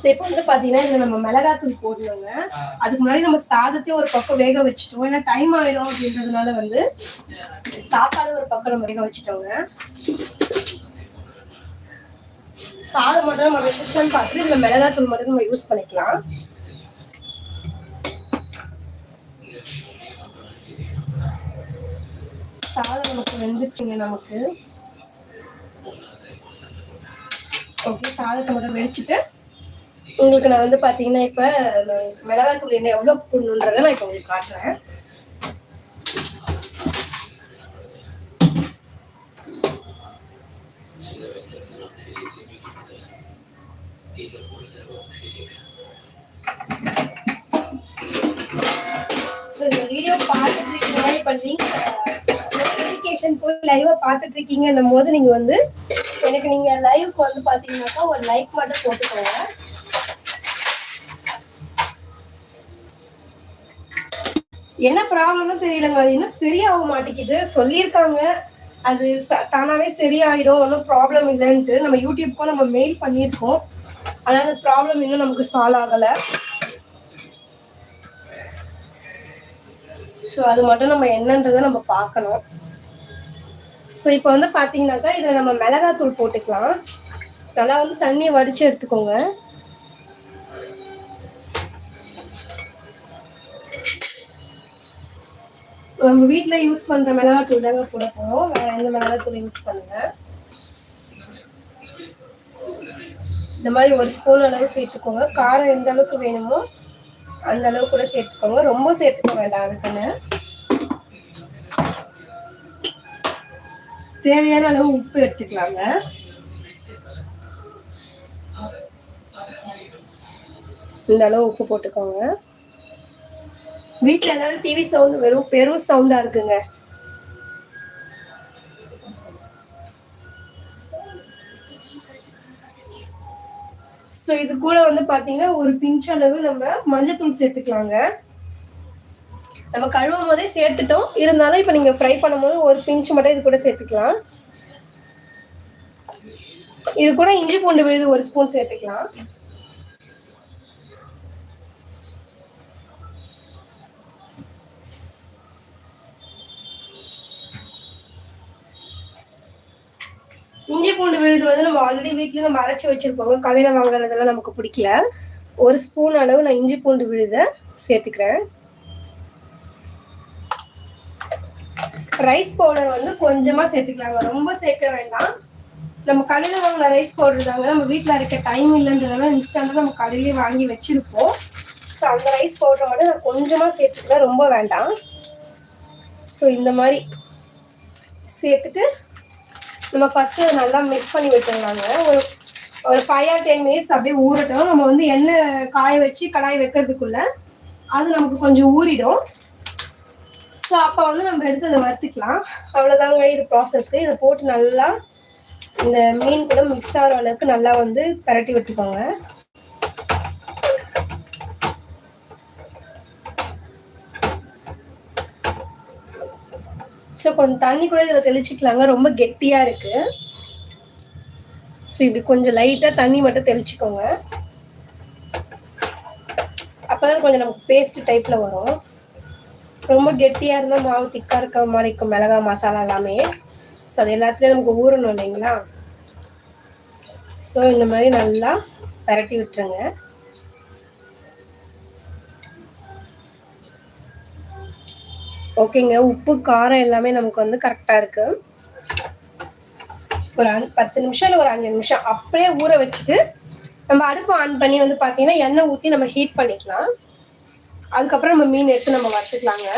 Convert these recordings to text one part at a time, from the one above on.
சரி இப்போ வந்து பாத்தீங்கன்னா இதில் நம்ம மிளகாத்தூள் போடணுங்க. அதுக்கு முன்னாடி நம்ம சாதத்தையும் ஒரு பக்கம் வேக வச்சுட்டோம். ஏன்னா டைம் ஆயிடும் அப்படின்றதுனால வந்து சாப்பாடு ஒரு பக்கம் நம்ம வேக வச்சுட்டோங்க. சாதம் மட்டும் நம்ம வெந்துச்சான்னு பார்த்துட்டு இதில் மிளகாத்தூள் மட்டும் நம்ம யூஸ் பண்ணிக்கலாம். சாதம் நமக்கு வெந்துருச்சுங்க நமக்கு. ஓகே சாதத்தை மட்டும் வெடிச்சிட்டு உங்களுக்கு நான் வந்து பார்த்தீங்கன்னா இப்போ நான் மிளகாத்தூள் என்ன எவ்வளோ போடணுன்றதை நான் இப்போ உங்களுக்கு காட்டுறேன். ஸோ இந்த வீடியோ பார்த்துட்டு இருக்கீங்க இப்போ லிங்க் நோட்டிஃபிகேஷன் போய் லைவாக பார்த்துட்டு இருக்கீங்கன்னும் போது நீங்கள் வந்து எனக்கு நீங்கள் லைவுக்கு வந்து பார்த்தீங்கன்னாக்கா ஒரு லைக் மட்டும் போட்டுக்கோங்க. என்ன ப்ராப்ளம்னு தெரியலங்க. அது இன்னும் சரியாக மாட்டேங்குது. சொல்லியிருக்காங்க. அது ச- தானாவே சரியாயிடும். ஒன்றும் ப்ராப்ளம் இல்லைன்ட்டு நம்ம யூடியூப்க்கும் நம்ம மெயில் பண்ணியிருக்கோம். ஆனால் அந்த ப்ராப்ளம் இன்னும் நமக்கு சால்வ் ஆகலை. ஸோ அது மட்டும் நம்ம என்னன்றதை நம்ம பார்க்கணும். ஸோ இப்போ வந்து பார்த்தீங்கன்னாக்கா இதில் நம்ம மிளகாத்தூள் போட்டுக்கலாம். நல்லா வந்து தண்ணியை வடித்து எடுத்துக்கோங்க. நம்ம வீட்டில் யூஸ் பண்ணுற மிளகாத்தூள் தாங்க போட போகிறோம் வேறு எந்த மிளகாத்தூள் யூஸ் பண்ணுங்க இந்த மாதிரி ஒரு ஸ்பூன் அளவு சேர்த்துக்கோங்க. காரம் எந்த அளவுக்கு வேணுமோ அந்த அளவு கூட சேர்த்துக்கோங்க. ரொம்ப சேர்த்துக்க வேண்டாம் அதுக்குன்னு தேவையான அளவு உப்பு எடுத்துக்கலாங்க. இந்த அளவு உப்பு போட்டுக்கோங்க. வீட்டில் ஏதாவது டிவி சவுண்ட் வெறும் பெரும் சவுண்டாக இருக்குங்க. ஸோ இது கூட வந்து பாத்தீங்கன்னா ஒரு பிஞ்ச் அளவு நம்ம மஞ்சத்தூள் சேர்த்துக்கலாங்க. நம்ம கழுவும் போதே சேர்த்துட்டோம். இருந்தாலும் இப்போ நீங்க ஃப்ரை பண்ணும்போது ஒரு பிஞ்ச் மட்டும் இது கூட சேர்த்துக்கலாம். இது கூட இஞ்சி பூண்டு விழுது ஒரு ஸ்பூன் சேர்த்துக்கலாம். இஞ்சி பூண்டு விழுது வந்து நம்ம ஆல்ரெடி வீட்டில் நம்ம அரைச்சி வச்சுருப்போம் கடையில் வாங்குறதெல்லாம் நமக்கு பிடிக்கல. ஒரு ஸ்பூன் அளவு நான் இஞ்சி பூண்டு விழுதை சேர்த்துக்கிறேன். ரைஸ் பவுடர் வந்து கொஞ்சமாக சேர்த்துக்கலாங்க. ரொம்ப சேர்க்க வேண்டாம். நம்ம கடையில் வாங்கின ரைஸ் பவுடர் தாங்க. நம்ம வீட்டில் அரைக்க டைம் இல்லைன்றதெல்லாம் இன்ஸ்டன்டாக நம்ம கடையிலே வாங்கி வச்சுருப்போம். ஸோ அந்த ரைஸ் பவுடரை மட்டும் நான் கொஞ்சமாக சேர்த்துக்கிறேன். ரொம்ப வேண்டாம். ஸோ இந்த மாதிரி சேர்த்துட்டு நம்ம ஃபஸ்ட்டு அதை நல்லா மிக்ஸ் பண்ணி விட்டுருந்தாங்க ஒரு ஒரு ஃபைவ் ஆர் டென் மினிட்ஸ் அப்படியே ஊறட்டும். நம்ம வந்து எண்ணெய் காய வச்சு கடாய் வைக்கிறதுக்குள்ள அது நமக்கு கொஞ்சம் ஊறிடும். ஸோ அப்போ வந்து நம்ம எடுத்து அதை வறுத்துக்கலாம். அவ்வளோதாங்க இது ப்ராசஸ்ஸு இதை போட்டு நல்லா இந்த மீன் கூட மிக்ஸ் ஆகிற அளவுக்கு நல்லா வந்து பரட்டி விட்டுக்கோங்க. ஸோ கொஞ்சம் தண்ணி கூட இதில் தெளிச்சிக்கலாங்க. ரொம்ப கெட்டியாக இருக்கு. ஸோ இப்படி கொஞ்சம் லைட்டாக தண்ணி மட்டும் தெளிச்சுக்கோங்க. அப்போதான் கொஞ்சம் நமக்கு பேஸ்ட் டைப்பில் வரும். ரொம்ப கெட்டியாக இருந்தால் மாவு திக்காக இருக்க மாதிரி இருக்கும். மிளகா மசாலா எல்லாமே. ஸோ அது எல்லாத்துலேயும் நமக்கு ஊறணும் இல்லைங்களா? ஸோ இந்த மாதிரி நல்லா பரட்டி விட்டுருங்க. ஓகேங்க உப்பு காரம் எல்லாமே நமக்கு வந்து கரெக்டாக இருக்கு. ஒரு அஞ்சு பத்து நிமிஷம் இல்லை ஒரு அஞ்சு நிமிஷம். அப்படியே ஊற வச்சுட்டு நம்ம அடுப்பு ஆன் பண்ணி வந்து பார்த்தீங்கன்னா எண்ணெய் ஊற்றி நம்ம ஹீட் பண்ணிக்கலாம். அதுக்கப்புறம் நம்ம மீன் எடுத்து நம்ம வறுத்துக்கலாங்க.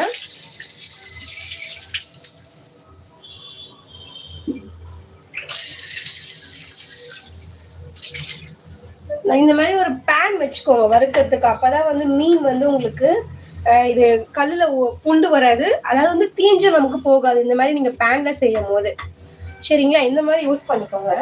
இந்த மாதிரி ஒரு பேன் வச்சுக்கோங்க வறுக்கிறதுக்கு. அப்பதான் வந்து மீன் வந்து உங்களுக்கு இது கல்லுல கொண்டு வராது. அதாவது வந்து தீஞ்சு நமக்கு போகாது. இந்த மாதிரி நீங்க பேன்ல செய்யும் போது சரிங்களா? இந்த மாதிரி யூஸ் பண்ணிக்கோங்க.